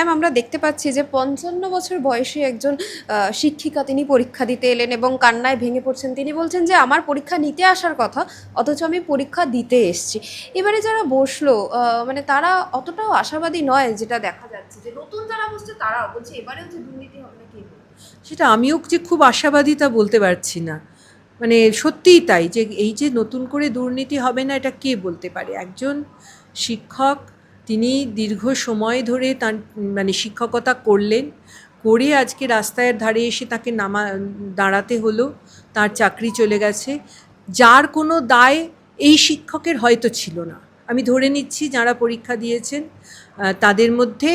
Ma'am আমরা দেখতে পাচ্ছি যে পঞ্চান্ন বছর বয়সী একজন শিক্ষিকা তিনি পরীক্ষা দিতে এলেন এবং কান্নায় ভেঙে পড়ছেন। তিনি বলছেন যে, আমার পরীক্ষা নিতে আসার কথা, অথচ আমি পরীক্ষা দিতে এসেছি। এবারে যারা বসল মানে তারা অতটাও আশাবাদী নয় যেটা দেখা যাচ্ছে। যে নতুন যারা বসছে, তারা বলছে, এবারেও যে দুর্নীতি হবে না, কি সেটা আমিও যে খুব আশাবাদী তা বলতে পারছি না। মানে সত্যিই তাই যে, এই যে নতুন করে দুর্নীতি হবে না, এটা কে বলতে পারে? একজন শিক্ষক তিনি দীর্ঘ সময় ধরে তার মানে শিক্ষকতা করলেন, করে আজকে রাস্তায় ধারে এসে তাকে নামা, দাঁড়াতে হলো, তার চাকরি চলে গেছে। যার কোনো দায় এই শিক্ষকের হয়তো ছিল না। আমি ধরে নিচ্ছি যারা পরীক্ষা দিয়েছেন তাদের মধ্যে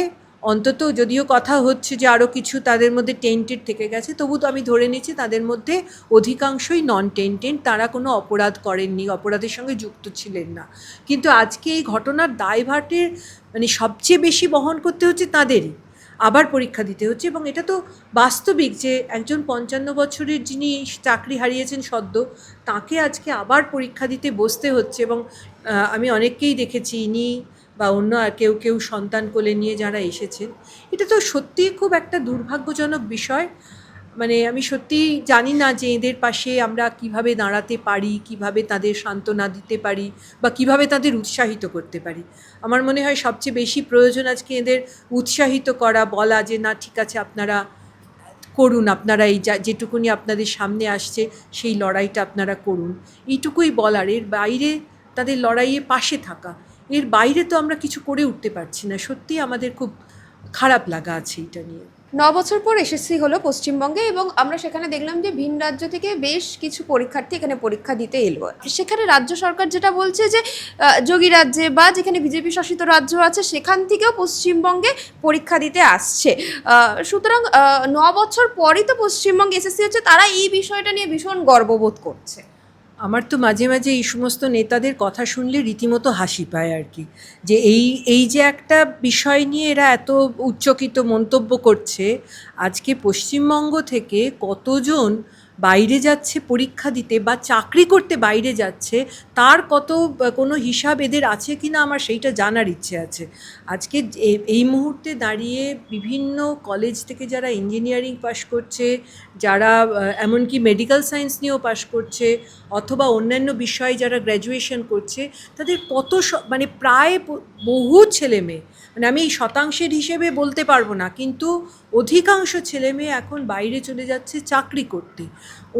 অন্তত যদিও কথা হচ্ছে যে আরও কিছু তাদের মধ্যে টেন্টেড থেকে গেছে, তবু তো আমি ধরে নিচ্ছি তাদের মধ্যে অধিকাংশই নন টেন্টেড তারা কোনো অপরাধ করেননি, অপরাধের সঙ্গে যুক্ত ছিলেন না। কিন্তু আজকে এই ঘটনার দায়ভারের মানে সবচেয়ে বেশি বহন করতে হচ্ছে তাদেরই। আবার পরীক্ষা দিতে হচ্ছে এবং এটা তো বাস্তবিক যে একজন পঞ্চান্ন বছরের যিনি চাকরি হারিয়েছেন সদ্য, তাকে আজকে আবার পরীক্ষা দিতে বসতে হচ্ছে এবং আমি অনেককেই দেখেছি, ইনি বা অন্য আর কেউ কেউ সন্তান কোলে নিয়ে যারা এসেছেন, এটা তো সত্যিই খুব একটা দুর্ভাগ্যজনক বিষয়। মানে আমি সত্যি জানি না যে এদের পাশে আমরা কীভাবে দাঁড়াতে পারি, কীভাবে তাদের সান্ত্বনা দিতে পারি বা কীভাবে তাদের উৎসাহিত করতে পারি। আমার মনে হয় সবচেয়ে বেশি প্রয়োজন আজকে এদের উৎসাহিত করা, বলা যে, না, ঠিক আছে, আপনারা করুন, আপনারা এই যা, যেটুকুনি আপনাদের সামনে আসছে, সেই লড়াইটা আপনারা করুন। এইটুকুই বলার। এর বাইরে তাদের লড়াইয়ে পাশে থাকা। এর বাইরে তো আমরা কিছু করে উঠতে পারছি না। সত্যি আমাদের খুব খারাপ লাগা আছে এটা নিয়ে। ন বছর পর এসএসসি হলো পশ্চিমবঙ্গে এবং আমরা সেখানে দেখলাম যে ভিন রাজ্য থেকে বেশ কিছু পরীক্ষার্থী এখানে পরীক্ষা দিতে এলো। সেখানে রাজ্য সরকার যেটা বলছে যে যোগী রাজ্যে বা যেখানে বিজেপি শাসিত রাজ্য আছে, সেখান থেকেও পশ্চিমবঙ্গে পরীক্ষা দিতে আসছে। সুতরাং ন বছর পরই তো পশ্চিমবঙ্গে এসএসসি হচ্ছে, তারা এই বিষয়টা নিয়ে ভীষণ গর্ববোধ করছে। আমার তো মাঝে মাঝে এই সমস্ত নেতাদের কথা শুনলে রীতিমতো হাসি পায় আর কি। যে এই এই যে একটা বিষয় নিয়ে এরা এত উচ্চকিত মন্তব্য করছে, আজকে পশ্চিমবঙ্গ থেকে কতজন বাইরে যাচ্ছে, পরীক্ষা দিতে বা চাকরি করতে বাইরে যাচ্ছে, তার কত কোনো হিসাব এদের আছে কি না আমার সেইটা জানার ইচ্ছে আছে। আজকে এই মুহূর্তে দাঁড়িয়ে বিভিন্ন কলেজ থেকে যারা ইঞ্জিনিয়ারিং পাশ করছে, যারা এমনকি মেডিকেল সায়েন্স নিয়েও পাশ করছে, অথবা অন্যান্য বিষয়ে যারা গ্র্যাজুয়েশন করছে, তাদের কত মানে প্রায় বহু ছেলে মেয়ে মানে আমি এই শতাংশের হিসেবে বলতে পারব না, কিন্তু অধিকাংশ ছেলে মেয়ে এখন বাইরে চলে যাচ্ছে চাকরি করতে।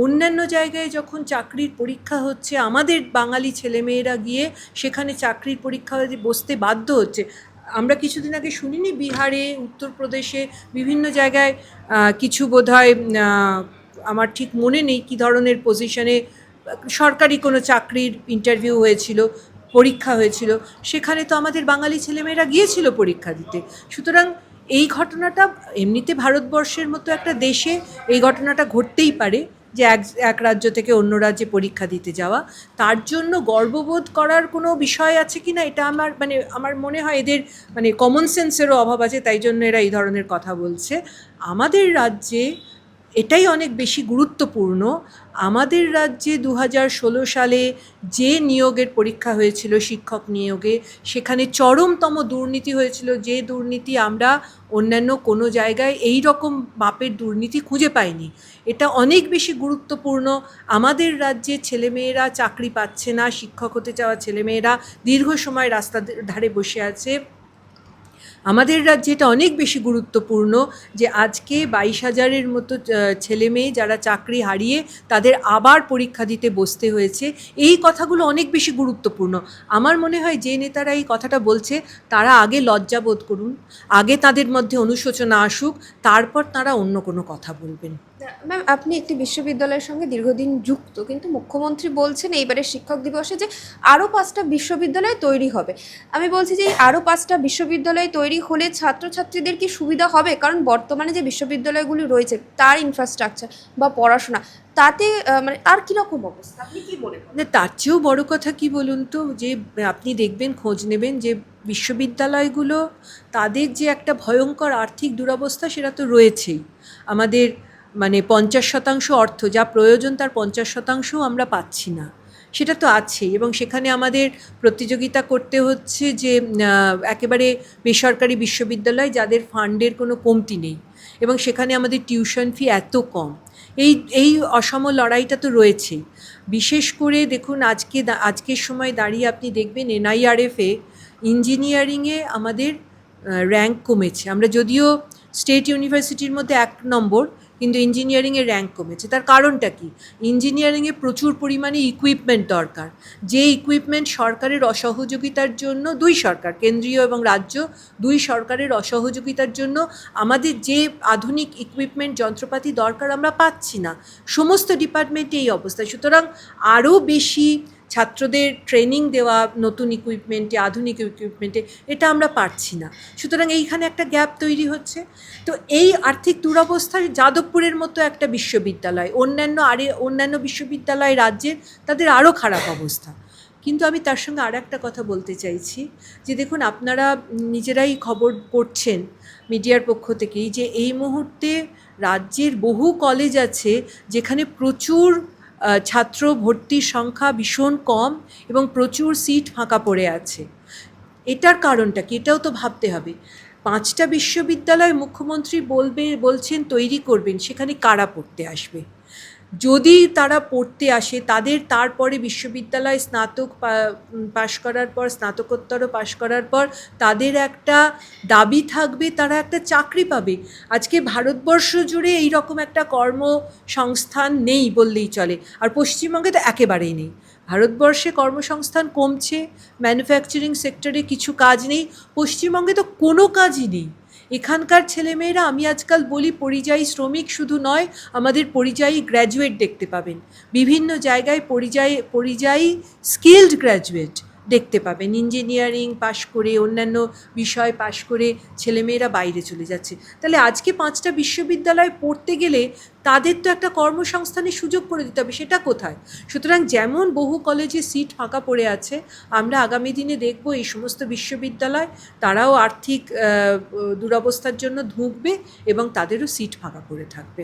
অন্যান্য জায়গায় যখন চাকরির পরীক্ষা হচ্ছে, আমাদের বাঙালি ছেলেমেয়েরা গিয়ে সেখানে চাকরির পরীক্ষা বসতে বাধ্য হচ্ছে। আমরা কিছুদিন আগে শুনিনি বিহারে, উত্তরপ্রদেশে বিভিন্ন জায়গায় কিছু বোধহয় আমার ঠিক মনে নেই কী ধরনের পজিশনে সরকারি কোনো চাকরির ইন্টারভিউ হয়েছিল, পরীক্ষা হয়েছিল। সেখানে তো আমাদের বাঙালি ছেলেমেয়েরা গিয়েছিল পরীক্ষা দিতে। সুতরাং এই ঘটনাটা এমনিতে ভারতবর্ষের মতো একটা দেশে এই ঘটনাটা ঘটতেই পারে যে এক এক রাজ্য থেকে অন্য রাজ্যে পরীক্ষা দিতে যাওয়া। তার জন্য গর্ববোধ করার কোনো বিষয় আছে কি না এটা আমার মানে আমার মনে হয় এদের মানে কমন সেন্সেরও অভাব আছে, তাই জন্য এরা এই ধরনের কথা বলছে। আমাদের রাজ্যে এটাই অনেক বেশি গুরুত্বপূর্ণ। আমাদের রাজ্যে দু হাজার ষোলো সালে যে নিয়োগের পরীক্ষা হয়েছিল শিক্ষক নিয়োগে, সেখানে চরমতম দুর্নীতি হয়েছিল। যে দুর্নীতি আমরা অন্যান্য কোনো জায়গায় এই রকম মাপের দুর্নীতি খুঁজে পাইনি। এটা অনেক বেশি গুরুত্বপূর্ণ। আমাদের রাজ্যে ছেলেমেয়েরা চাকরি পাচ্ছে না, শিক্ষক হতে চাওয়া ছেলেমেয়েরা দীর্ঘ সময় রাস্তা ধারে বসে আছে। আমাদের রাজ্যে এটা অনেক বেশি গুরুত্বপূর্ণ যে আজকে বাইশ হাজারের মতো ছেলে মেয়ে যারা চাকরি হারিয়ে তাদের আবার পরীক্ষা দিতে বসতে হয়েছে। এই কথাগুলো অনেক বেশি গুরুত্বপূর্ণ। আমার মনে হয় যে নেতারা এই কথাটা বলছে, তারা আগে লজ্জাবোধ করুন, আগে তাদের মধ্যে অনুশোচনা আসুক, তারপর তারা অন্য কোনো কথা বলবেন। ম্যাম, আপনি একটি বিশ্ববিদ্যালয়ের সঙ্গে দীর্ঘদিন যুক্ত, কিন্তু মুখ্যমন্ত্রী বলছেন এইবারে শিক্ষক দিবসে যে আরও পাঁচটা বিশ্ববিদ্যালয় তৈরি হবে। আমি বলছি যে আরও পাঁচটা বিশ্ববিদ্যালয় তৈরি হলে ছাত্রছাত্রীদের কি সুবিধা হবে? কারণ বর্তমানে যে বিশ্ববিদ্যালয়গুলি রয়েছে, তার ইনফ্রাস্ট্রাকচার বা পড়াশোনা, তাতে মানে আর কীরকম অবস্থা? আপনি কি করেন? না, তার চেয়েও বড় কথা কি বলুন তো, যে আপনি দেখবেন, খোঁজ নেবেন যে বিশ্ববিদ্যালয়গুলো, তাদের যে একটা ভয়ঙ্কর আর্থিক দুরবস্থা সেটা তো রয়েছেই। আমাদের মানে পঞ্চাশ শতাংশ অর্থ, যা প্রয়োজন তার পঞ্চাশ শতাংশও আমরা পাচ্ছি না। সেটা তো আছেই এবং সেখানে আমাদের প্রতিযোগিতা করতে হচ্ছে যে একেবারে বেসরকারি বিশ্ববিদ্যালয় যাদের ফান্ডের কোনো কমতি নেই এবং সেখানে আমাদের টিউশন ফি এত কম। এই এই অসম লড়াইটা তো রয়েছেই। বিশেষ করে দেখুন আজকে আজকের সময় দাঁড়িয়ে আপনি দেখবেন এনআইআরএফে ইঞ্জিনিয়ারিংয়ে আমাদের র্যাঙ্ক কমেছে। আমরা যদিও স্টেট ইউনিভার্সিটির মধ্যে এক নম্বর কিন্তু ইঞ্জিনিয়ারিংয়ে র্যাঙ্ক কমেছে। তার কারণটা কি? ইঞ্জিনিয়ারিংয়ে প্রচুর পরিমাণে ইকুইপমেন্ট দরকার। যে ইকুইপমেন্ট সরকারের অসহযোগিতার জন্য, দুই সরকার, কেন্দ্রীয় এবং রাজ্য, দুই সরকারের অসহযোগিতার জন্য আমাদের যে আধুনিক ইকুইপমেন্ট যন্ত্রপাতি দরকার আমরা পাচ্ছি না। সমস্ত ডিপার্টমেন্টে এই অবস্থা সুতরাং আরও বেশি ছাত্রদের ট্রেনিং দেওয়া, নতুন ইকুইপমেন্টে আধুনিক ইকুইপমেন্টে এটা আমরা পারছি না। সুতরাং এইখানে একটা গ্যাপ তৈরি হচ্ছে। তো এই আর্থিক দুরবস্থায় যাদবপুরের মতো একটা বিশ্ববিদ্যালয়, অন্যান্য আরে, অন্যান্য বিশ্ববিদ্যালয় রাজ্যের তাদের আরও খারাপ অবস্থা। কিন্তু আমি তার সঙ্গে আর একটা কথা বলতে চাইছি, যে দেখুন, আপনারা নিজেরাই খবর পড়ছেন মিডিয়ার পক্ষ থেকেই যে এই মুহূর্তে রাজ্যের বহু কলেজ আছে যেখানে প্রচুর ছাত্র ভর্তির সংখ্যা ভীষণ কম এবং প্রচুর সিট ফাঁকা পড়ে আছে। এটার কারণটা কি? এটাও তো ভাবতে হবে। পাঁচটা বিশ্ববিদ্যালয় মুখ্যমন্ত্রী বলবে, বলছেন তৈরি করবেন, সেখানে কারা পড়তে আসবে? যদি তারা পড়তে আসে, তাদের তারপরে বিশ্ববিদ্যালয়ে স্নাতক পাশ করার পর স্নাতকোত্তরও পাশ করার পর তাদের একটা দাবি থাকবে, তারা একটা চাকরি পাবে। আজকে ভারতবর্ষ জুড়ে এই রকম একটা কর্মসংস্থান নেই বললেই চলে। আর পশ্চিমবঙ্গে তো একেবারেই নেই। ভারতবর্ষে কর্মসংস্থান কমছে ম্যানুফ্যাকচারিং সেক্টরে কিছু কাজ নেই। পশ্চিমবঙ্গে তো কোনো কাজই নেই। এখানকার ছেলেমেয়েরা, আমি আজকাল বলি পরিযায়ী শ্রমিক শুধু নয়, আমাদের পরিযায়ী গ্র্যাজুয়েট দেখতে পাবেন। বিভিন্ন জায়গায় পরিযায়ী পরিযায়ী স্কিলড গ্র্যাজুয়েট দেখতে পাবেন। ইঞ্জিনিয়ারিং পাশ করে, অন্যান্য বিষয় পাশ করে ছেলেমেয়েরা বাইরে চলে যাচ্ছে। তাহলে আজকে পাঁচটা বিশ্ববিদ্যালয়ে পড়তে গেলে তাদের তো একটা কর্মসংস্থানের সুযোগ করে দিতে হবে, সেটা কোথায়? সুতরাং যেমন বহু কলেজে সিট ফাঁকা পড়ে আছে, আমরা আগামী দিনে দেখব এই সমস্ত বিশ্ববিদ্যালয় তারাও আর্থিক দুরবস্থার জন্য ধুঁকবে এবং তাদেরও সিট ফাঁকা পড়ে থাকবে।